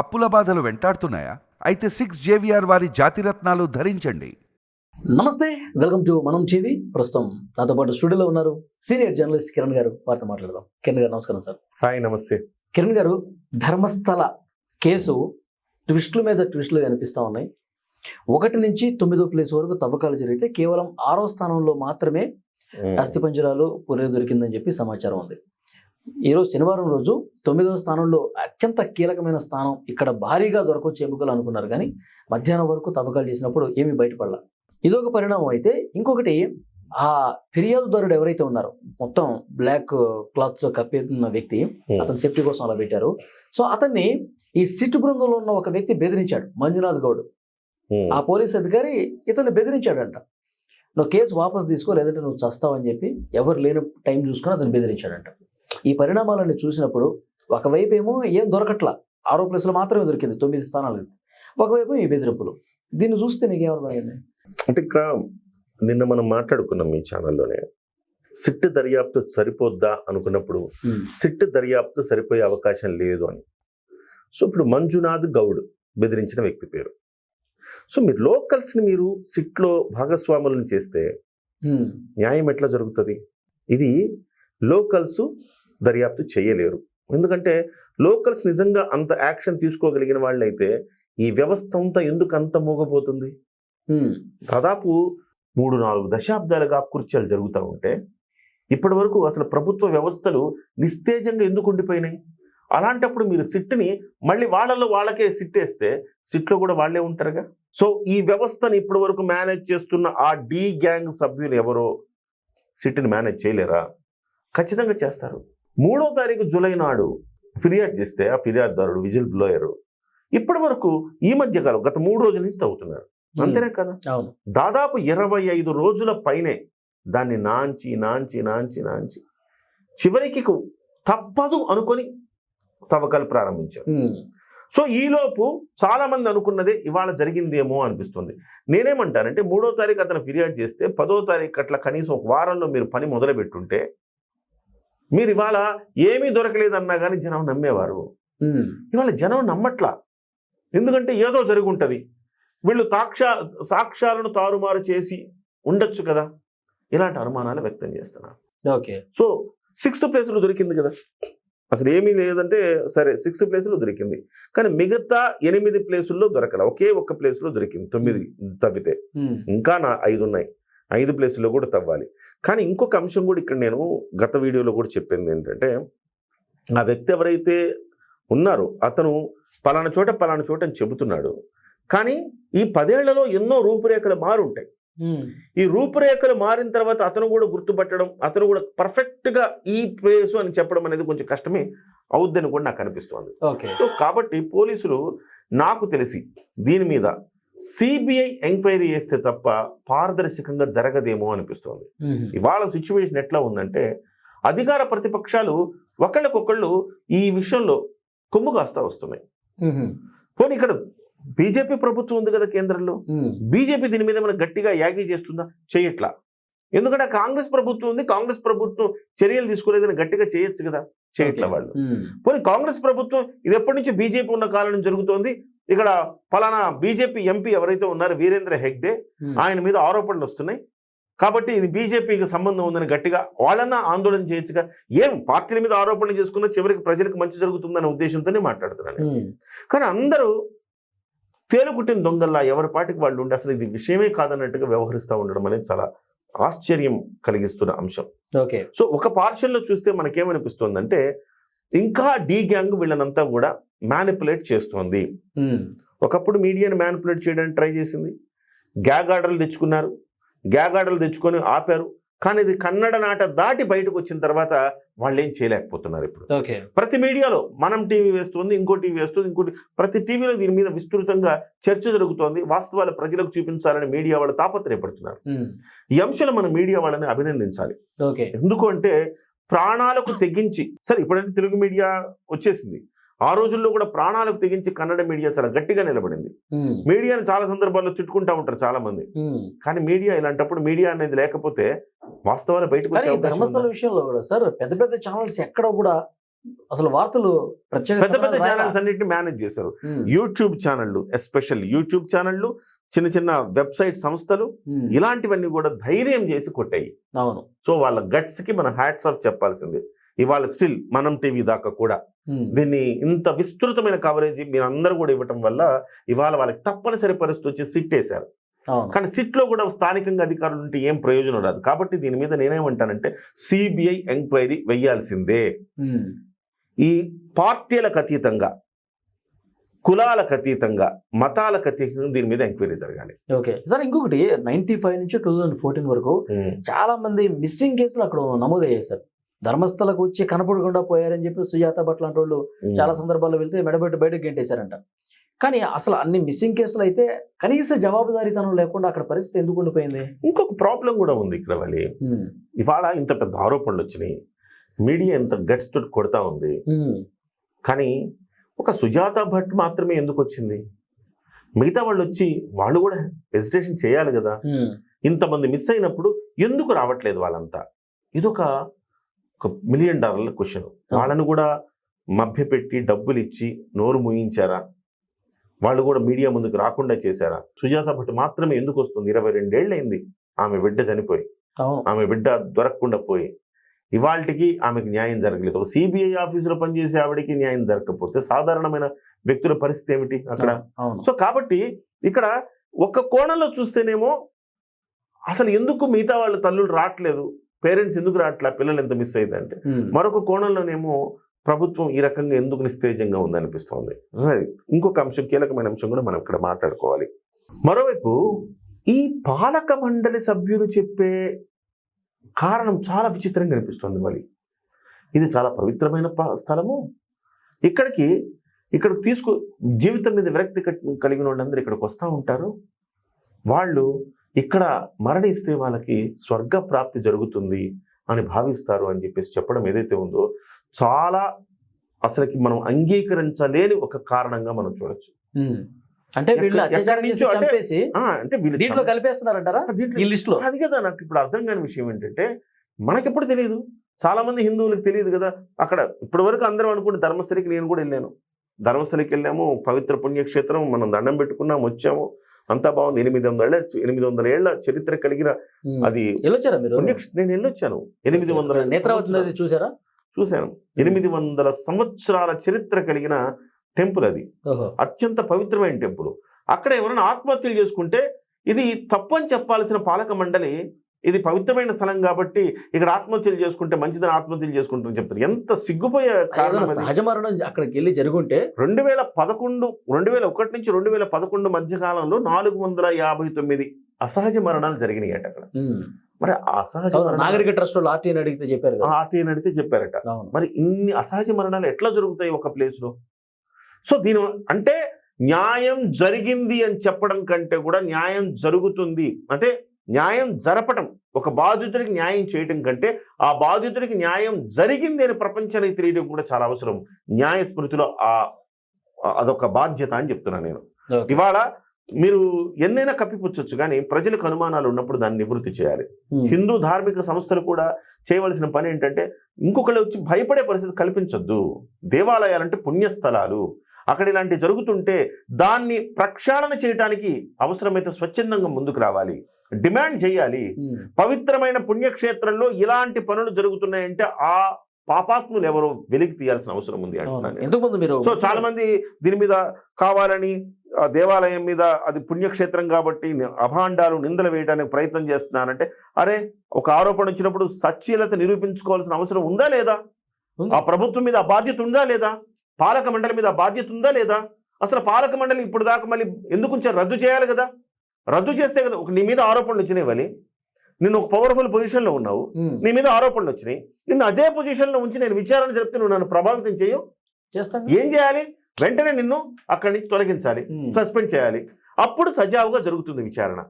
అప్పుల బాధలు వెంటాడుతున్నాయా? అయితే సిక్స్ జేవిఆర్ వారి జాతిరత్నాలు ధరించండి. నమస్తే వెల్కమ్ టు మనం టీవీ. ప్రస్తుతం నాతో పాటు స్టూడియోలో ఉన్నారు సీనియర్ జర్నలిస్ట్ కిరణ్ గారు. వారితో మాట్లాడదాం. కిరణ్ గారు నమస్కారం సార్. హాయ్ నమస్తే. కిరణ్ గారు ధర్మస్థల కేసు ట్విస్టుల మీద ట్విస్టులు కనిపిస్తూ ఉన్నాయి. ఒకటి నుంచి తొమ్మిదో ప్లేస్ వరకు తవ్వకాలు జరిగితే కేవలం ఆరో స్థానంలో మాత్రమే అస్థిపంజరాలు పురే దొరికిందని చెప్పి సమాచారం ఉంది. ఈరోజు శనివారం రోజు తొమ్మిదవ స్థానంలో అత్యంత కీలకమైన స్థానం ఇక్కడ భారీగా దొరకొచ్చే ఎముకలు అనుకున్నారు. కానీ మధ్యాహ్నం వరకు తవ్వకాలు చేసినప్పుడు ఏమీ బయటపడలా. ఇదొక పరిణామం అయితే ఇంకొకటి ఆ ఫిర్యాదుదారుడు ఎవరైతే ఉన్నారో మొత్తం బ్లాక్ క్లాత్స్ కప్పేస్తున్న వ్యక్తి అతను సేఫ్టీ కోసం అలా పెట్టారు. సో అతన్ని ఈ సిట్ బృందంలో ఉన్న ఒక వ్యక్తి బెదిరించాడు మంజునాథ్ గౌడ్. ఆ పోలీస్ అధికారి ఇతన్ని బెదిరించాడంట. నువ్వు కేసు వాపస్ తీసుకో లేదంటే నువ్వు చస్తావని చెప్పి ఎవరు లేని టైం చూసుకొని అతను బెదిరించాడంట. ఈ పరిణామాలన్నీ చూసినప్పుడు ఒకవైపు ఏమో ఏం దొరకట్లా. ఆరో ప్లేస్లో మాత్రమే దొరికింది తొమ్మిది స్థానాలు. ఒకవైపు ఈ బెదిరింపులు. దీన్ని చూస్తే మీకు ఏమర్థమైంది అంటే ఇక్కడ నిన్న మనం మాట్లాడుకున్నాం మీ ఛానల్లోనే. సిట్ దర్యాప్తు సరిపోద్దా అనుకున్నప్పుడు సిట్ దర్యాప్తు సరిపోయే అవకాశం లేదు అని. సో ఇప్పుడు మంజునాథ్ గౌడ్ బెదిరించిన వ్యక్తి పేరు. సో మీరు లోకల్స్ని మీరు సిట్లో భాగస్వాములను చేస్తే న్యాయం ఎట్లా జరుగుతుంది? ఇది లోకల్స్ దర్యాప్తు చేయలేరు. ఎందుకంటే లోకల్స్ నిజంగా అంత యాక్షన్ తీసుకోగలిగిన వాళ్ళైతే ఈ వ్యవస్థ అంతా ఎందుకు అంత మోగపోతుంది దాదాపు మూడు నాలుగు దశాబ్దాలుగా కుర్చీలు జరుగుతూ ఉంటే ఇప్పటి వరకు అసలు ప్రభుత్వ వ్యవస్థలు నిస్తేజంగా ఎందుకు ఉండిపోయినాయి? అలాంటప్పుడు మీరు సిట్ని మళ్ళీ వాళ్ళలో వాళ్ళకే సిట్ వేస్తే సిట్లో కూడా వాళ్ళే ఉంటారుగా? సో ఈ వ్యవస్థని ఇప్పటి వరకు మేనేజ్ చేస్తున్న ఆ డి గ్యాంగ్ సభ్యులు ఎవరో సిట్ని మేనేజ్ చేయలేరా? ఖచ్చితంగా చేస్తారు. మూడో తారీఖు జూలై నాడు ఫిర్యాదు చేస్తే ఆ ఫిర్యాదుదారుడు విజిల్ బ్లోయరు ఇప్పటి వరకు ఈ మధ్య కాలం గత మూడు రోజుల నుంచి తవ్వుతున్నారు. అంతేనే కదా? దాదాపు ఇరవై ఐదు రోజుల పైనే దాన్ని నాంచి నాంచి నాంచి నాంచి చివరికి తప్పదు అనుకొని తవ్వకాలు ప్రారంభించారు. సో ఈలోపు చాలా మంది అనుకున్నదే ఇవాళ జరిగిందేమో అనిపిస్తుంది. నేనేమంటానంటే మూడో తారీఖు అతను ఫిర్యాదు చేస్తే పదో తారీఖు అట్లా కనీసం ఒక వారంలో మీరు పని మొదలు పెట్టుంటే మీరు ఇవాళ ఏమీ దొరకలేదన్నా కానీ జనం నమ్మేవారు. ఇవాళ జనం నమ్మట్లా. ఎందుకంటే ఏదో జరిగి ఉంటుంది వీళ్ళు సాక్షా సాక్ష్యాలను తారుమారు చేసి ఉండొచ్చు కదా. ఇలాంటి అనుమానాలు వ్యక్తం చేస్తున్నారు. ఓకే. సో సిక్స్త్ ప్లేస్లో దొరికింది కదా. అసలు ఏమీ లేదంటే సరే సిక్స్త్ ప్లేస్లో దొరికింది. కానీ మిగతా ఎనిమిది ప్లేసుల్లో దొరకల. ఒకే ఒక్క ప్లేస్లో దొరికింది తొమ్మిది తవ్వితే. ఇంకా నా ఐదు ఉన్నాయి ఐదు ప్లేసుల్లో కూడా తవ్వాలి. కానీ ఇంకొక అంశం కూడా ఇక్కడ నేను గత వీడియోలో కూడా చెప్పింది ఏంటంటే ఆ వ్యక్తి ఎవరైతే ఉన్నారో అతను పలానా చోట పలానా చోట అని చెబుతున్నాడు. కానీ ఈ పదేళ్ళలో ఎన్నో రూపురేఖలు మారుంటాయి. ఈ రూపురేఖలు మారిన తర్వాత అతను కూడా గుర్తుపట్టడం అతను కూడా పర్ఫెక్ట్గా ఈ ప్లేసు అని చెప్పడం అనేది కొంచెం కష్టమే అవుద్దని కూడా నాకు అనిపిస్తోంది. ఓకే. సో కాబట్టి పోలీసులు నాకు తెలిసి దీని మీద సిబిఐ ఎంక్వైరీ చేస్తే తప్ప పారదర్శకంగా జరగదేమో అనిపిస్తోంది. ఇవాళ సిచ్యువేషన్ ఎట్లా ఉందంటే అధికార ప్రతిపక్షాలు ఒకళ్ళకొకళ్ళు ఈ విషయంలో కొమ్ము కాస్తా వస్తున్నాయి. పోనీ ఇక్కడ బీజేపీ ప్రభుత్వం ఉంది కదా కేంద్రంలో? బీజేపీ దీని మీద ఏమైనా గట్టిగా యాగి చేస్తుందా? చేయట్లా. ఎందుకంటే కాంగ్రెస్ ప్రభుత్వం ఉంది కాంగ్రెస్ ప్రభుత్వం చర్యలు తీసుకోలేదని గట్టిగా చేయొచ్చు కదా? చేయట్లా. వాళ్ళు. పోనీ కాంగ్రెస్ ప్రభుత్వం ఇది ఎప్పటి నుంచి బీజేపీ ఉన్న కాలం జరుగుతోంది? ఇక్కడ ఫలానా బీజేపీ ఎంపీ ఎవరైతే ఉన్నారో వీరేంద్ర హెగ్డే ఆయన మీద ఆరోపణలు వస్తున్నాయి. కాబట్టి ఇది బీజేపీకి సంబంధం ఉందని గట్టిగా వాళ్ళన్నా ఆందోళన చేయొచ్చుగా? ఏం పార్టీల మీద ఆరోపణలు చేసుకున్న చివరికి ప్రజలకు మంచి జరుగుతుందనే ఉద్దేశంతోనే మాట్లాడుతున్నాను కానీ అందరూ తేలుకుట్టిన దొంగల్లా ఎవరి పాటికి వాళ్ళు ఉండి అసలు ఇది విషయమే కాదన్నట్టుగా వ్యవహరిస్తూ ఉండడం అనేది చాలా ఆశ్చర్యం కలిగిస్తున్న అంశం. ఓకే. సో ఒక పార్షల్లో చూస్తే మనకేమనిపిస్తోందంటే ఇంకా డీ గ్యాంగ్ వీళ్ళనంతా కూడా మ్యానిపులేట్ చేస్తోంది. ఒకప్పుడు మీడియాని మ్యానిపులేట్ చేయడానికి ట్రై చేసింది. గ్యాగ్ ఆర్డర్లు తెచ్చుకున్నారు. గ్యాగ్ ఆర్డర్లు తెచ్చుకొని ఆపారు. కానీ ఇది కన్నడ నాట దాటి బయటకు వచ్చిన తర్వాత వాళ్ళు ఏం చేయలేకపోతున్నారు ఇప్పుడు. ఓకే. ప్రతి మీడియాలో మనం టీవీ వేస్తుంది ఇంకో టీవీ వేస్తుంది ఇంకోటి ప్రతి టీవీలో దీని మీద విస్తృతంగా చర్చ జరుగుతోంది. వాస్తవాలు ప్రజలకు చూపించాలని మీడియా వాళ్ళు తాపత్రయపడుతున్నారు. ఈ అంశాలు మన మీడియా వాళ్ళని అభినందించాలి. ఎందుకు అంటే ప్రాణాలకు తెగించి సరే ఇప్పుడంటే తెలుగు మీడియా వచ్చేసింది ఆ రోజుల్లో కూడా ప్రాణాలకు తెగించి కన్నడ మీడియా చాలా గట్టిగా నిలబడింది మీడియాని చాలా సందర్భాల్లో తిట్టుకుంటా ఉంటారు చాలా మంది. కానీ మీడియా ఇలాంటప్పుడు మీడియా అనేది లేకపోతే వాస్తవాలు బయటకు ధర్మస్థల? విషయంలో కూడా సార్ పెద్ద పెద్ద ఛానల్స్ ఎక్కడ కూడా అసలు వార్తలు ప్రత్యేక పెద్ద పెద్ద? ఛానల్స్ అన్నింటినీ మేనేజ్ చేశారు యూట్యూబ్ ఛానళ్ళు ఎస్పెషల్ యూట్యూబ్ ఛానళ్ళు చిన్న చిన్న వెబ్సైట్ సంస్థలు ఇలాంటివన్నీ కూడా ధైర్యం చేసి కొట్టాయి. అవును. సో వాళ్ళ గట్స్కి మనం హ్యాట్స్ ఆఫ్ చెప్పాల్సింది. ఇవాళ స్టిల్ మనం టీవీ దాకా కూడా. దీన్ని ఇంత విస్తృతమైన కవరేజ్ మీరు అందరూ కూడా ఇవ్వటం వల్ల ఇవాళ వాళ్ళకి తప్పనిసరి పరిస్థితి వచ్చి సిట్ వేశారు. కానీ సిట్లో కూడా స్థానికంగా అధికారులు ఉంటే ఏం ప్రయోజనం రాదు. కాబట్టి దీని మీద నేనేమంటానంటే సిబిఐ ఎంక్వైరీ వేయాల్సిందే ఉమ్, ఈ పార్టీలకు అతీతంగా కులాలకు అతీతంగా మతాలకు అతీతంగా దీని మీద ఎంక్వైరీ జరగాలి. ఓకే. సార్ ఇంకొకటి నైన్టీ ఫైవ్ నుంచి టూ థౌజండ్ ఫోర్టీన్ వరకు చాలా మంది మిస్సింగ్ కేసులు అక్కడ నమోదయ్యాయి సార్. ధర్మస్థలకు వచ్చి కనపడకుండా పోయారని చెప్పి సుజాత భట్ లాంటి వాళ్ళు చాలా సందర్భాల్లో వెళ్తే మెడబెట్టి బయటకు గెంటేశారంట. కానీ అసలు అన్ని మిస్సింగ్ కేసులు అయితే కనీస జవాబుదారీతనం లేకుండా అక్కడ పరిస్థితి ఎందుకు ఉండిపోయింది? ఇంకొక ప్రాబ్లం కూడా ఉంది ఇక్కడ వాళ్ళి ఇవాళ ఇంత పెద్ద ఆరోపణలు వచ్చినాయి. మీడియా ఇంత గట్స్ తోటి కొడతా ఉంది. కానీ ఒక సుజాత భట్ మాత్రమే ఎందుకు వచ్చింది మిగతా వాళ్ళు వచ్చి వాళ్ళు కూడా హెసిటేషన్ చేయాలి కదా. ఇంతమంది మిస్ అయినప్పుడు ఎందుకు రావట్లేదు వాళ్ళంతా? ఇదొక ఒక మిలియన్ డాలర్ల క్వశ్చన్ వాళ్ళని కూడా మభ్యపెట్టి డబ్బులు ఇచ్చి నోరు ముయించారా? వాళ్ళు కూడా మీడియా ముందుకు రాకుండా చేశారా? సుజాత భట్ మాత్రమే ఎందుకు వస్తుంది ఇరవై రెండేళ్ళు అయింది ఆమె బిడ్డ చనిపోయి. ఆమె బిడ్డ దొరకకుండా పోయి. ఇవాళకి ఆమెకి న్యాయం జరగలేదు. ఒక సిబిఐ ఆఫీసులో పనిచేసే ఆవిడకి న్యాయం జరగకపోతే సాధారణమైన వ్యక్తుల పరిస్థితి ఏమిటి అక్కడ? సో కాబట్టి ఇక్కడ ఒక కోణంలో చూస్తేనేమో అసలు ఎందుకు మిగతా వాళ్ళ తల్లులు రావట్లేదు? పేరెంట్స్ ఎందుకు రావట్లే? పిల్లలు ఎంత మిస్ అయిందంటే మరొక కోణంలోనేమో ప్రభుత్వం ఈ రకంగా ఎందుకు నిస్తేజంగా ఉందనిపిస్తోంది. ఇంకొక అంశం కీలకమైన అంశం కూడా మనం ఇక్కడ మాట్లాడుకోవాలి. మరోవైపు ఈ పాలక మండలి సభ్యులు చెప్పే కారణం చాలా విచిత్రంగా అనిపిస్తుంది మరి ఇది చాలా పవిత్రమైన స్థలము. ఇక్కడికి ఇక్కడ తీసుకు జీవితం మీద విరక్తి కలిగిన వాళ్ళందరూ ఇక్కడికి వస్తూ ఉంటారు. వాళ్ళు ఇక్కడ మరణిస్తే వాళ్ళకి స్వర్గ ప్రాప్తి జరుగుతుంది అని భావిస్తారు అని చెప్పేసి చెప్పడం ఏదైతే ఉందో చాలా అసలుకి మనం అంగీకరించలేని ఒక కారణంగా మనం చూడొచ్చు. అంటే వీళ్ళు అత్యాచారం చేసి చంపేసి అంటే వీళ్ళు దీంట్లో కలిపేస్తున్నారంటారా? దీంట్లో ఈ లిస్ట్లో అది కదా నాకు ఇప్పుడు అర్థం కాని విషయం ఏంటంటే మనకెప్పుడు తెలియదు చాలా మంది హిందువులకు తెలియదు కదా. అక్కడ ఇప్పటి వరకు అందరం అనుకుంటే ధర్మస్థలికి నేను కూడా వెళ్ళాను. ధర్మస్థలికి వెళ్ళాము పవిత్ర పుణ్యక్షేత్రం మనం దండం పెట్టుకున్నాం వచ్చాము. అంతా బాగుంది. ఎనిమిది వందల ఎనిమిది వందల ఏళ్ళ చరిత్ర కలిగిన. అది వెళ్ళొచ్చారా మీరు? పుణ్యక్ష నేను వెళ్ళొచ్చాను. ఎనిమిది వందల నేత్రావతి చూసారా చూశాను. ఎనిమిది వందల సంవత్సరాల చరిత్ర కలిగిన టెంపుల్ అది. అత్యంత పవిత్రమైన టెంపుల్. అక్కడ ఎవరైనా ఆత్మహత్యలు చేసుకుంటే ఇది తప్పు అని చెప్పాల్సిన పాలక మండలి ఇది పవిత్రమైన స్థలం కాబట్టి ఇక్కడ ఆత్మహత్యలు చేసుకుంటే మంచిదని ఆత్మహత్యలు చేసుకుంటారని చెప్తారు. ఎంత సిగ్గుపోయే కారణం. సహజ మరణం అక్కడికి వెళ్ళి జరుగుంటే రెండు వేల పదకొండు రెండు వేల ఒకటి నుంచి రెండు వేల పదకొండు మధ్య కాలంలో నాలుగు వందల యాభై తొమ్మిది అసహజ మరణాలు జరిగినాయి అట అక్కడ. మరి ఆ అసహజ నాగరిక ట్రస్ట్ ఆర్టీని అడిగితే చెప్పారు కదా. ఆర్టీ అని అడిగితే చెప్పారట. మరి ఇన్ని అసహజ మరణాలు ఎట్లా జరుగుతాయి ఒక ప్లేస్లో సో దీని అంటే న్యాయం జరిగింది అని చెప్పడం కంటే కూడా న్యాయం జరుగుతుంది. అంటే న్యాయం జరపటం ఒక బాధితుడికి న్యాయం చేయటం కంటే ఆ బాధితుడికి న్యాయం జరిగింది అని ప్రపంచానికి తెలియడం కూడా చాలా అవసరం. న్యాయ స్మృతిలో ఆ అదొక బాధ్యత అని చెప్తున్నాను నేను. ఇవాళ మీరు ఎన్నైనా కప్పిపుచ్చొచ్చు కానీ ప్రజలకు అనుమానాలు ఉన్నప్పుడు దాన్ని నివృత్తి చేయాలి. హిందూ ధార్మిక సంస్థలు కూడా చేయవలసిన పని ఏంటంటే ఇంకొకళ్ళు వచ్చి భయపడే పరిస్థితి కల్పించొద్దు. దేవాలయాలంటే పుణ్యస్థలాలు. అక్కడ ఇలాంటి జరుగుతుంటే దాన్ని ప్రక్షాళన చేయడానికి అవసరమైతే స్వచ్ఛందంగా ముందుకు రావాలి డిమాండ్ చేయాలి. పవిత్రమైన పుణ్యక్షేత్రంలో ఇలాంటి పనులు జరుగుతున్నాయంటే ఆ పాపాత్ములు ఎవరో వెలికి తీయాల్సిన అవసరం ఉంది. అంటున్నాను సో చాలా మంది దీని మీద కావాలని ఆ దేవాలయం మీద అది పుణ్యక్షేత్రం కాబట్టి అభాండాలు నిందలు వేయడానికి ప్రయత్నం చేస్తున్నారంటే అరే ఒక ఆరోపణ వచ్చినప్పుడు సచ్చీలత నిరూపించుకోవాల్సిన అవసరం ఉందా లేదా. ఆ ప్రభుత్వం మీద ఆ బాధ్యత ఉందా లేదా పాలక మండలి మీద బాధ్యత ఉందా లేదా? అసలు పాలక మండలి ఇప్పుడు దాకా మళ్ళీ ఎందుకు రద్దు చేయాలి కదా. రద్దు చేస్తే కదా ఒక నీ మీద ఆరోపణలు వచ్చినాయి వలి. నిన్ను ఒక పవర్ఫుల్ పొజిషన్లో ఉన్నావు. నీ మీద ఆరోపణలు వచ్చినాయి. నిన్ను అదే పొజిషన్లో ఉంచి నేను విచారణ జరిపితే నువ్వు నన్ను ప్రభావితం చేయవు చేస్తాం ఏం చేయాలి? వెంటనే నిన్ను అక్కడి నుంచి తొలగించాలి. సస్పెండ్ చేయాలి. అప్పుడు సజావుగా జరుగుతుంది విచారణ.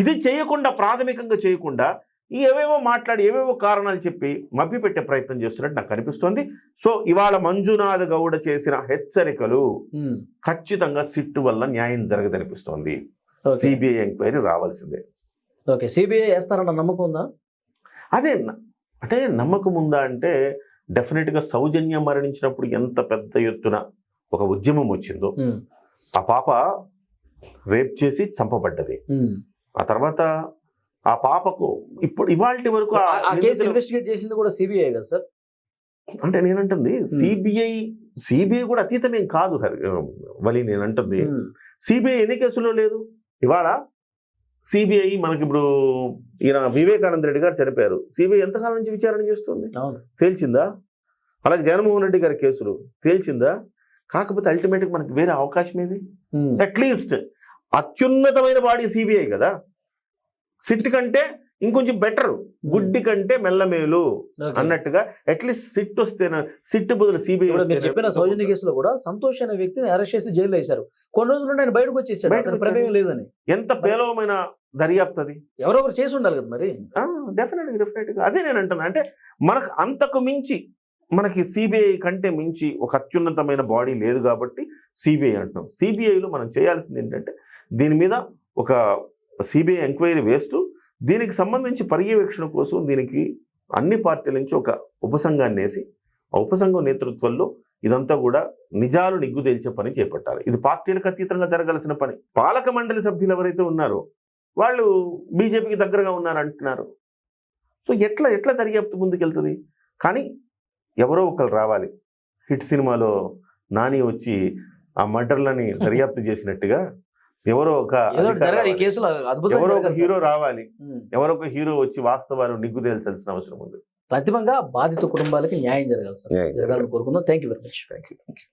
ఇది చేయకుండా ప్రాథమికంగా చేయకుండా ఏవేవో మాట్లాడి ఏవేవో కారణాలు చెప్పి మభ్యపెట్టే ప్రయత్నం చేస్తున్నట్టు నాకు అనిపిస్తోంది. సో ఇవాళ మంజునాథ్ గౌడ చేసిన హెచ్చరికలు. ఖచ్చితంగా సిట్టు వల్ల న్యాయం జరగదనిపిస్తోంది. సిబిఐ ఎంక్వైరీ రావాల్సిందే. ఓకే. సిబిఐ వేస్తారన్న నమ్మకం ఉందా? అదే అంటే నమ్మకం ఉందా అంటే డెఫినెట్గా సౌజన్య మరణించినప్పుడు ఎంత పెద్ద ఎత్తున ఒక ఉద్యమం వచ్చిందో. ఆ పాప రేప్ చేసి చంపబడ్డది. ఆ తర్వాత ఆ పాపకు ఇప్పుడు ఇవాళ వరకు ఆ కేసు ఇన్వెస్టిగేట్ చేసింది కూడా సిబిఐ కదా సార్? అంటే నేనంటుంది సిబిఐ సిబిఐ కూడా అతీతమేం కాదు వలి నేను అంటుంది ఉమ్, సిబిఐ ఎన్ని కేసుల్లో లేదు? ఇవాళ సిబిఐ మనకి ఇప్పుడు ఈయన వివేకానంద రెడ్డి గారు చనిపోయారు. సిబిఐ ఎంతకాలం నుంచి విచారణ చేస్తుంది? తేల్చిందా? అలాగే జగన్మోహన్ రెడ్డి గారి కేసులు తేల్చిందా? కాకపోతే అల్టిమేట్గా మనకి వేరే అవకాశం ఏది? అట్లీస్ట్ అత్యున్నతమైన బాడీ సిబిఐ కదా? సిట్ కంటే ఇంకొంచెం బెటర్. గుడ్డి కంటే మెల్లమేలు. అన్నట్టుగా అట్లీస్ట్ సిట్ వస్తేనే సిట్ బదులు సిబిఐ మీరు చెప్పిన సౌజన్య కేసులో కూడా సంతోష్ అనే వ్యక్తిని అరెస్ట్ చేసి జైల్లో వేశారు. కొన్ని రోజులు ఆయన బయటకు వచ్చేసాడు. ప్రమేయం లేదని. ఎంత పేలవమైన దర్యాప్తు అది? ఎవరో ఒకరు చేసి ఉండాలి కదా మరి. డెఫినెట్గా డెఫినెట్గా అదే నేను అంటున్నా. అంటే మనకు అంతకు మించి మనకి సిబిఐ కంటే మించి ఒక అత్యున్నతమైన బాడీ లేదు కాబట్టి సిబిఐ అంటున్నాం. సిబిఐలో మనం చేయాల్సింది ఏంటంటే దీని మీద ఒక సిబిఐ ఎంక్వైరీ వేస్తూ దీనికి సంబంధించి పర్యవేక్షణ కోసం దీనికి అన్ని పార్టీల నుంచి ఒక ఉపసంఘాన్ని వేసి ఆ ఉపసంఘం నేతృత్వంలో ఇదంతా కూడా నిజాలు నిగ్గు తేల్చే పని చేపట్టాలి. ఇది పార్టీలకు అతీతంగా జరగాల్సిన పని. పాలక మండలి సభ్యులు ఎవరైతే ఉన్నారో వాళ్ళు బీజేపీకి దగ్గరగా ఉన్నారు అంటున్నారు సో ఎట్లా ఎట్లా దర్యాప్తు ముందుకెళ్తుంది? కానీ ఎవరో ఒకరు రావాలి. హిట్ సినిమాలో నాని వచ్చి ఆ మర్డర్లని దర్యాప్తు చేసినట్టుగా ఎవరో ఒక ఎవరో ఒక హీరో రావాలి. ఎవరో ఒక హీరో వచ్చి వాస్తవాలు నిగ్గు తేల్చాల్సిన అవసరం ఉంది. అంతిమంగా బాధిత కుటుంబాలకి న్యాయం జరగాలి సార్. న్యాయం. జరగాలని కోరుకుందాం. Thank you very much thank you